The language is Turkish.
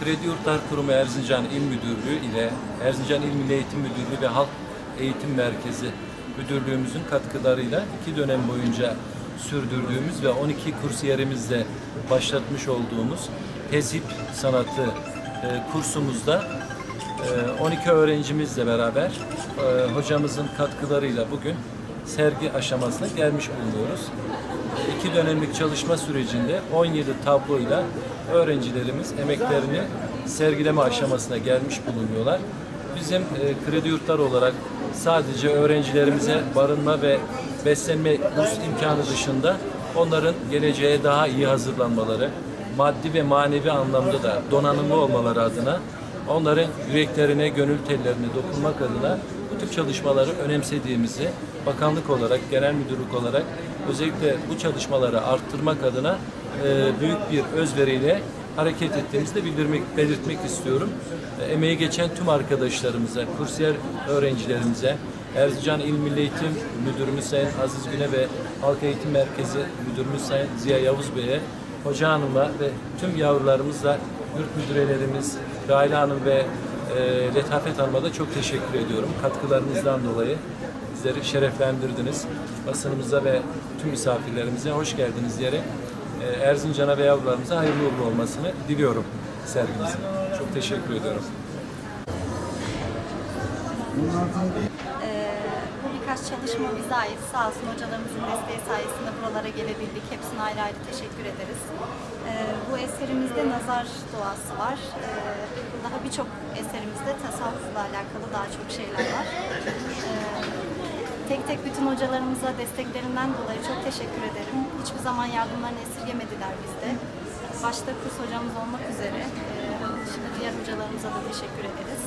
Kredi Yurtlar Kurumu Erzincan İl Müdürlüğü ile Erzincan İl Milli Eğitim Müdürlüğü ve Halk Eğitim Merkezi Müdürlüğümüzün katkılarıyla iki dönem boyunca sürdürdüğümüz ve 12 kursiyerimizle başlatmış olduğumuz tezhip sanatı e, kursumuzda e, 12 öğrencimizle beraber e, hocamızın katkılarıyla bugün sergi aşamasına gelmiş bulunuyoruz. İki dönemlik çalışma sürecinde 17 tabloyla öğrencilerimiz emeklerini sergileme aşamasına gelmiş bulunuyorlar. Bizim e, kredi yurtlar olarak sadece öğrencilerimize barınma ve beslenme burs imkanı dışında onların geleceğe daha iyi hazırlanmaları, maddi ve manevi anlamda da donanımlı olmaları adına onların yüreklerine, gönül tellerine dokunmak adına bu tip çalışmaları önemsediğimizi bakanlık olarak, genel müdürlük olarak özellikle bu çalışmaları arttırmak adına e, büyük bir özveriyle hareket ettiğimizi de bildirmek, belirtmek istiyorum. E, emeği geçen tüm arkadaşlarımıza, kursiyer öğrencilerimize, Erzincan İl Milli Eğitim Müdürümüz Sayın Aziz Güne ve Halk Eğitim Merkezi Müdürümüz Sayın Ziya Yavuz Bey'e, Hoca Hanım'a ve tüm yavrularımızla yurt müdürelerimiz, Raile Hanım ve e, Letafet Hanım'a da çok teşekkür ediyorum. Katkılarınızdan dolayı bizleri şereflendirdiniz. Basınımıza ve tüm misafirlerimize hoş geldiniz diyerek Erzincan'a ve yavrularımıza hayırlı uğurlu olmasını diliyorum sergimizin. Çok teşekkür ediyorum. Ee, bu birkaç çalışma bize ait. Sağ olsun hocalarımızın desteği sayesinde buralara gelebildik. Hepsine ayrı ayrı teşekkür ederiz. Ee, bu eserimizde nazar doğası var. Ee, daha birçok eserimizde tasavvufla alakalı daha çok şeyler var. Tek tek bütün hocalarımıza desteklerinden dolayı çok teşekkür ederim. Hiçbir zaman yardımlarını esirgemediler bizde. Başta kurs hocamız olmak üzere. Ee, şimdi diğer hocalarımıza da teşekkür ederiz.